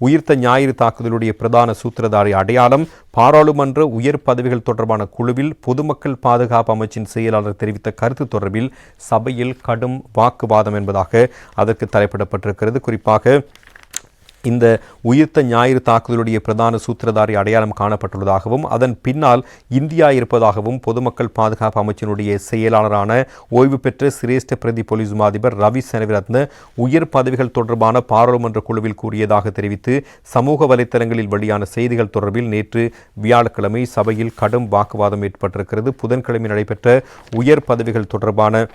உயிர்த்த ஞாயிறு தாக்குதலுடைய பிரதான சூத்திரதாரி அடையாளம் பாராளுமன்ற உயர் பதவிகள் தொடர்பான குழுவில் பொதுமக்கள் பாதுகாப்பு அமைச்சின் செயலாளர் தெரிவித்த கருத்து தொடர்பில் சபையில் கடும் வாக்குவாதம் என்பதாக அதற்கு தலைப்பிடப்பட்டிருக்கிறது. குறிப்பாக இந்த உயிர்த்த ஞாயிறு தாக்குதலுடைய பிரதான சூத்திரதாரி அடையாளம் காணப்பட்டுள்ளதாகவும் அதன் பின்னால் இந்தியா இருப்பதாகவும் பொதுமக்கள் பாதுகாப்பு அமைச்சினுடைய செயலாளரான ஓய்வு பெற்ற சிரேஷ்ட பிரதி போலீஸ் மாதிபர் ரவி செனவிரத்ன உயர் பதவிகள் தொடர்பான பாராளுமன்ற குழுவில் கூறியதாக தெரிவித்து சமூக வலைத்தளங்களில் வெளியான செய்திகள் தொடர்பில் நேற்று வியாழக்கிழமை சபையில் கடும் வாக்குவாதம் ஏற்பட்டிருக்கிறது. புதன்கிழமை நடைபெற்ற உயர் பதவிகள் தொடர்பான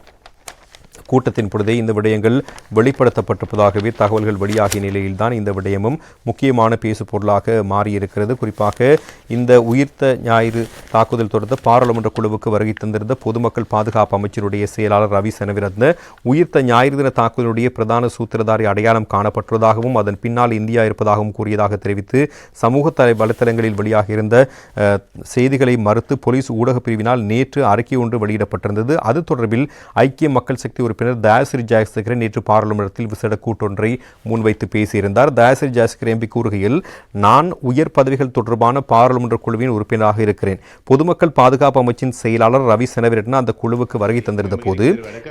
கூட்டத்தின் பொழுதே இந்த விடயங்கள் வெளிப்படுத்தப்பட்டிருப்பதாகவே தகவல்கள் வெளியாகிய நிலையில்தான் இந்த விடயமும் முக்கியமான பேசு பொருளாக மாறியிருக்கிறது. குறிப்பாக இந்த உயிர்த்த ஞாயிறு தாக்குதல் தொடர்ந்த பாராளுமன்ற குழுவுக்கு வருகை தந்திருந்த பொதுமக்கள் பாதுகாப்பு அமைச்சருடைய செயலாளர் ரவி சனவிரத்ன உயிர்த்த ஞாயிறு தின தாக்குதலுடைய பிரதான சூத்திரதாரி அடையாளம் காணப்பட்டுள்ளதாகவும் அதன் பின்னால் இந்தியா இருப்பதாகவும் கூறியதாக தெரிவித்து சமூக தலை வலைத்தளங்களில் வெளியாக இருந்த செய்திகளை மறுத்து போலீஸ் ஊடக பிரிவினால் நேற்று அறிக்கை ஒன்று வெளியிடப்பட்டிருந்தது. அது தொடர்பில் ஐக்கிய மக்கள் சக்தி ஒரு உறுப்பினர் தயாசிரி ஜாயசேகரன் நேற்று பாராளுமன்றத்தில் விசேட கூட்டொன்றை முன்வைத்து பேசியிருந்தார். தயாசிரி ஜாயசேகர் எம்பி கூறுகையில் நான் உயர் பதவிகள் தொடர்பான பாராளுமன்ற குழுவின் உறுப்பினராக இருக்கிறேன். பொதுமக்கள் பாதுகாப்பு அமைச்சின் செயலாளர் ரவி செனவிரட்ன அந்த குழுவுக்கு வருகை தந்திருந்த போது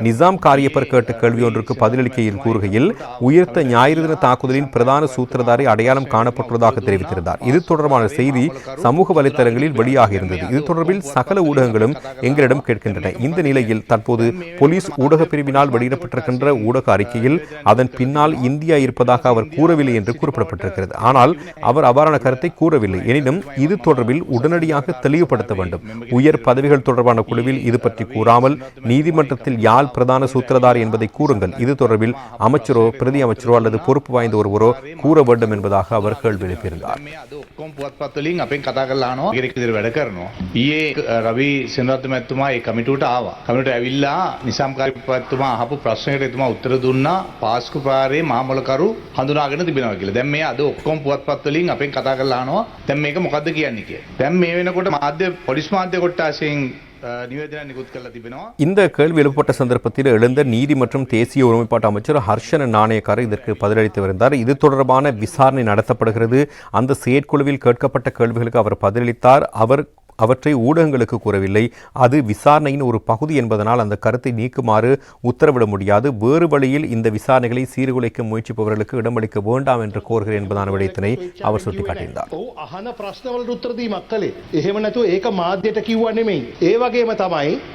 நிசாம் காரியப்பர் கேட்ட கேள்வி ஒன்றுக்கு பதிலளிக்கையில் கூறுகையில் உயர்த்த ஞாயிறு தின தாக்குதலின் பிரதான சூத்திரதாரி அடையாளம் காணப்பட்டுள்ளதாக தெரிவித்திருந்தார். இது தொடர்பான செய்தி சமூக வலைத்தளங்களில் வெளியாக இருந்தது. இது தொடர்பில் சகல ஊடகங்களும் எங்களிடம் கேட்கின்றன. இந்த நிலையில் தற்போது போலீஸ் ஊடக பிரிவின் வினால் வெளியிடப்பட்டிருக்கின்ற ஊடக அறிக்கையில் அதன் பின்னால் இந்தியா இருப்பதாக அவர் கூறவில்லை என்று குறிப்பிடப்பட்டிருக்கிறது. ஆனால் அவர் அவ்வாறான கருத்தை கூறவில்லை. எனினும் இது தொடர்பில் உடனடியாக தெளிவுபடுத்த வேண்டும். உயர் பதவிகள் தொடர்பான குழுவில் இது பற்றி கூறாமல் நீதிமன்றத்தில் யாழ் பிரதான சூத்திரதார் என்பதை கூறுங்கள். இது தொடர்பில் அமைச்சரோ பிரதி அமைச்சரோ அல்லது பொறுப்பு வாய்ந்த ஒருவரோ கூற வேண்டும் என்பதாக அவர் கேள்வி எழுப்பியிருந்தார். ರವಿ ಸಿಂಧತ್ಮೆ ಕಮಿಟೂಟ ಆವ ಕಮಿಟೂಟ ಅವಿಲ್ಲ ನಿಸಾಮ್ ಕಾರ್ಯತ್ಮ නිසම්කාරීපතිතුමා අහපු ප්‍රශ්නයකට එතුමා උත්තර දුන්නා පාස්කු පාරේ මාමලකරු හඳුනාගෙන තිබෙනවා කියලා. දැන් මේ අද ඔක්කොම පුවත්පත් වලින් අපෙන් කතා කරලා අහනවා දැන් මේක මොකද්ද කියන්නේ කියලා. දැන් මේ වෙනකොට මාධ්‍ය පොලිස් මාධ්‍ය කොට්ටාසයෙන් இந்த கேள்வி எழுப்பப்பட்ட சந்தர்ப்பத்தில் எழுந்த நீதி மற்றும் தேசிய ஒருமைப்பாட்டு அமைச்சர் ஹர்ஷன நாணயக்காரர் இதற்கு பதிலளித்து வருந்தார் இது தொடர்பான விசாரணை நடத்தப்படுகிறது அந்த செயற்குழுவில் கேட்கப்பட்ட கேள்விகளுக்கு அவர் பதிலளித்தார் அவர் அவற்றை ஊடகங்களுக்கு கூறவில்லை. அது விசாரணையின் ஒரு பகுதி என்பதனால் அந்த கருத்தை நீக்குமாறு உத்தரவிட முடியாது. வேறு வழியில் இந்த விசாரணைகளை சீர்குலைக்க முயற்சிப்பவர்களுக்கு இடமளிக்க வேண்டாம் என்று கோருகிறேன் என்பதான விடயத்தினை அவர் சுட்டிக்காட்டியிருந்தார். மக்களே.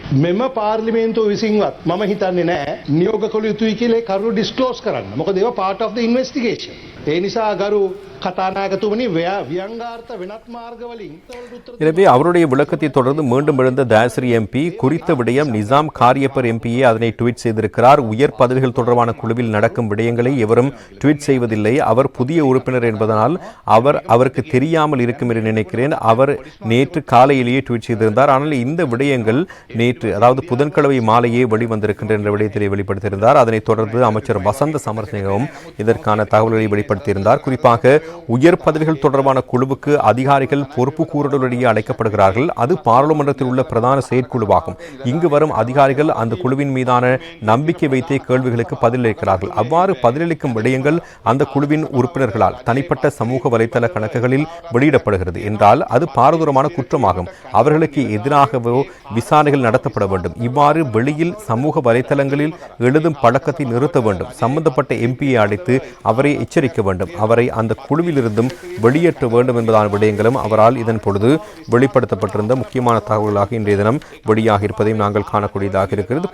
ප්‍රශ්නවලට උත්තර දීමක් කළේ. එහෙම නැතුව ඒක මාධ්‍යයට කිව්වා නෙමෙයි. ඒ වගේම තමයි මෙම පාර්ලිමේන්තුව විසින්වත් මම හිතන්නේ නැහැ නියෝග කළ යුතුයි කියලා කරුණු ඩිස්ක්ලෝස් කරන්න. මොකද ඒවා part of the investigation. ඒ නිසා ගරු கதாநாயகத்துவனி வியங்கார்த்த வினத் மார்கவலின் எனவே அவருடைய விளக்கத்தை தொடர்ந்து மீண்டும் எழுந்த தாசரி எம்பி குறித்த விடயம் நிசாம் காரியப்பர் எம்பியே அதனை ட்வீட் செய்திருக்கிறார் உயர் பதவிகள் தொடர்பான குழுவில் நடக்கும் விடயங்களை எவரும் ட்வீட் செய்வதில்லை அவர் புதிய உறுப்பினர் என்பதனால் அவர் அவருக்கு தெரியாமல் இருக்கும் என்று நினைக்கிறேன் அவர் நேற்று காலையிலேயே ட்வீட் செய்திருந்தார் ஆனால் இந்த விடயங்கள் நேற்று அதாவது புதன்கிழமை மாலையே வெளிவந்திருக்கின்ற என்ற விடயத்திலே வெளிப்படுத்தியிருந்தார். அதனைத் தொடர்ந்து அமைச்சர் வசந்த சமரசிங்கவும் இதற்கான தகவல்களை வெளிப்படுத்தியிருந்தார். குறிப்பாக உயர் பதவிகள் தொடர்பான குழுவுக்கு அதிகாரிகள் பொறுப்பு கூறுடலிடையே அழைக்கப்படுகிறார்கள். அது பாராளுமன்றத்தில் உள்ள பிரதான செயற்குழுவாகும். இங்கு வரும் அதிகாரிகள் அந்த குழுவின் மீதான நம்பிக்கை வைத்தே கேள்விகளுக்கு பதிலளிக்கிறார்கள். அவ்வாறு பதிலளிக்கும் விடயங்கள் அந்த குழுவின் உறுப்பினர்களால் தனிப்பட்ட சமூக வலைதள கணக்குகளில் வெளியிடப்படுகிறது. என்றால் அது பாரதூரமான குற்றமாகும். அவர்களுக்கு எதிராகவோ விசாரணைகள் நடத்த நடத்தப்பட வேண்டும். இவ்வாறு வெளியில் சமூக வலைதளங்களில் எழுதும் பழக்கத்தை நிறுத்த வேண்டும். சம்பந்தப்பட்ட எம்பியை அழைத்து அவரை எச்சரிக்க வேண்டும். அவரை அந்த குழுவிலிருந்தும் வெளியேற்ற வேண்டும் என்பதான விடயங்களும் அவரால் இதன் பொழுது வெளிப்படுத்தப்பட்டிருந்த முக்கியமான தகவல்களாக இன்றைய தினம் வெளியாக இருப்பதையும் நாங்கள் காணக்கூடியதாக இருக்கிறது.